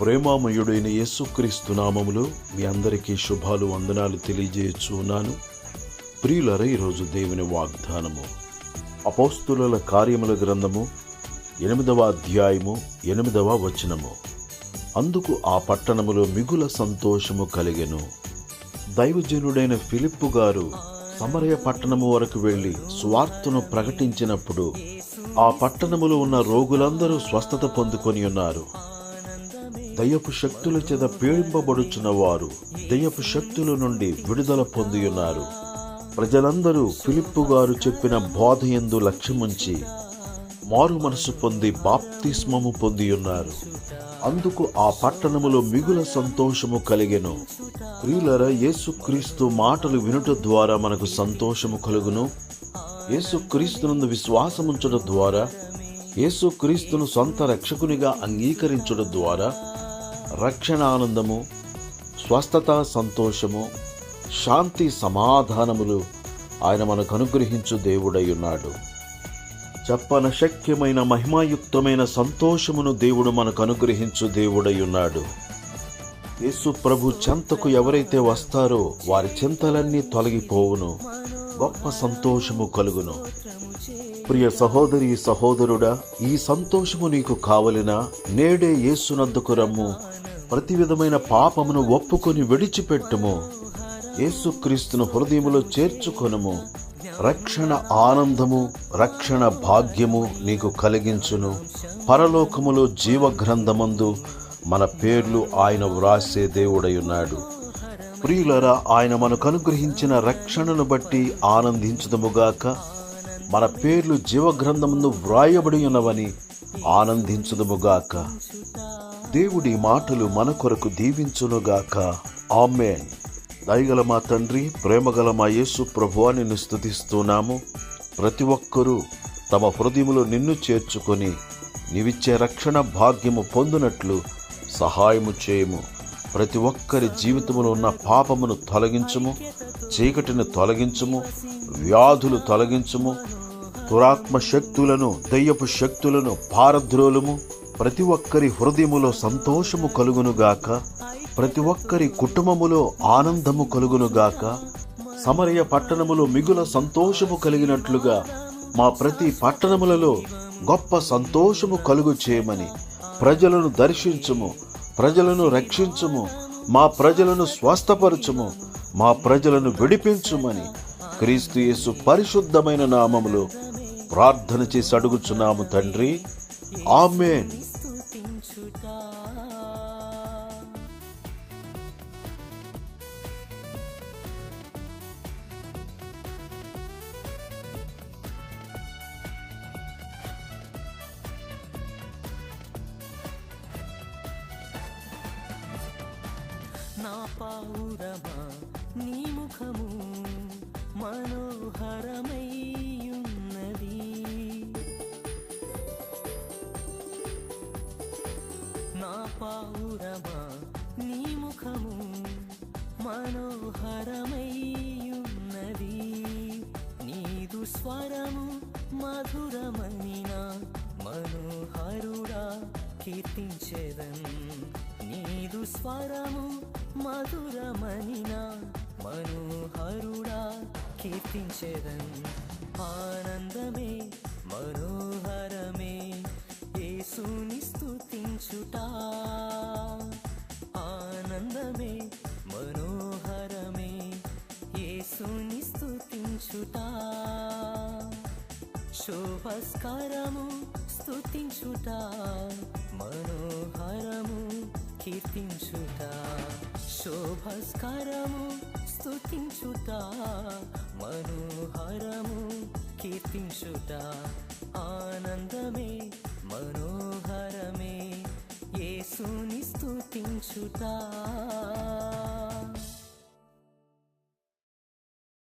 ప్రేమామయుడైన యేసుక్రీస్తు నామములో మీ అందరికీ శుభాలు వందనాలు తెలియజేయచ్చు ఉన్నాను ప్రియులర ఈరోజు దేవుని వాగ్దానము. అపోస్తుల కార్యముల గ్రంథము ఎనిమిదవ అధ్యాయము ఎనిమిదవ వచనము. అందుకు ఆ పట్టణములో మిగుల సంతోషము కలిగెను. దైవజనుడైన ఫిలిప్పు గారు సమరయ పట్టణము వరకు వెళ్ళి స్వార్థను ప్రకటించినప్పుడు ఆ పట్టణములో ఉన్న రోగులందరూ స్వస్థత పొందుకొని ఉన్నారు. దయ్యపు శక్తుల చేత పీడింపబడుచున్న వారు దయ్యపు శక్తుల నుండి విడుదల పొంది ఉన్నారు ప్రజలందరూ ఫిలిప్పు గారు చెప్పిన బోధ ఎందు లక్ష్యముంచి మారు మనసు పొంది బాప్తిస్మము పొంది ఉన్నారు అందుకు ఆ పట్టణములో మిగుల సంతోషము కలిగెను. ప్రియులర యేసుక్రీస్తు మాటలు వినుట ద్వారా మనకు సంతోషము కలుగును. యేసుక్రీస్తునందు విశ్వాసముంచడం ద్వారా యేసుక్రీస్తును సొంత రక్షకునిగా అంగీకరించడం ద్వారా రక్షణ ఆనందము స్వస్థత సంతోషము శాంతి సమాధానములు ఆయన మనకు అనుగ్రహించు దేవుడై ఉన్నాడు. చెప్పన శక్యమైన మహిమాయుక్తమైన సంతోషమును దేవుడు మనకు అనుగ్రహించు దేవుడై ఉన్నాడు. యేసు ప్రభు చెంతకు ఎవరైతే వస్తారో వారి చింతలన్నీ తొలగిపోవును గొప్ప సంతోషము కలుగును. ప్రియ సహోదరి సహోదరుడా ఈ సంతోషము నీకు కావలినా నేడే యేసునందుకు రమ్ము. ప్రతి విధమైన పాపమును ఒప్పుకొని విడిచిపెట్టుము. యేసుక్రీస్తును హృదయములో చేర్చుకొనుము. రక్షణ ఆనందము రక్షణ భాగ్యము నీకు కలిగించును. పరలోకములో జీవగ్రంథమందు మన పేర్లు ఆయన వ్రాసే దేవుడై ఉన్నాడు ప్రియులరా ఆయన మనకు అనుగ్రహించిన రక్షణను బట్టి ఆనందించుదముగాక మన పేర్లు జీవగ్రంథమును వ్రాయబడి ఉన్నవని ఆనందించుదముగాక. దేవుడి మాటలు మన కొరకు దీవించునుగాక. ఆమెన్. దయగల మా తండ్రి ప్రేమగల మా యేసు ప్రభు నిన్ను స్థుతిస్తున్నాము ప్రతి ఒక్కరూ తమ హృదయములో నిన్ను చేర్చుకొని నీవిచ్చే రక్షణ భాగ్యము పొందినట్లు సహాయము చేయము. ప్రతి ఒక్కరి జీవితంలో ఉన్న పాపమును తొలగించుము. చీకటిని తొలగించుము వ్యాధులు తొలగించుము దురాత్మ శక్తులను దయ్యపు శక్తులను పారద్రోలము. ప్రతి ఒక్కరి హృదయములో సంతోషము కలుగునుగాక ప్రతి ఒక్కరి కుటుంబములో ఆనందము కలుగునుగాక సమరయ పట్టణములో మిగుల సంతోషము కలిగినట్లుగా మా ప్రతి పట్టణములలో గొప్ప సంతోషము కలుగు చేయమని ప్రజలను దర్శించుము ప్రజలను రక్షించుము మా ప్రజలను స్వస్థపరచుము మా ప్రజలను విడిపించుమని క్రీస్తు యేసు పరిశుద్ధమైన నామములో ప్రార్థన చేసి అడుగుచున్నాము తండ్రి. ఆమెన్. నా పావురమా? నీ ముఖము మనోహరమై ఉన్నది నా పావురమా? నీ ముఖము మనోహరమై కీర్తించేదన్ నీదు స్వరము మధురమనినా మనోహరుడా కీర్తించేదన్ ఆనందమే మనోహరమే యేసుని స్థుతించుట ఆనందమే మనోహరమే యేసుని స్థుతించుట శోభస్కరము స్థుతించుట మనోహరము కీర్తించుట. శోభస్కరము స్థుతించుట మనోహరము కీర్తించుట. ఆనందమే మనోహరమే. యేసుని స్తుతించుట.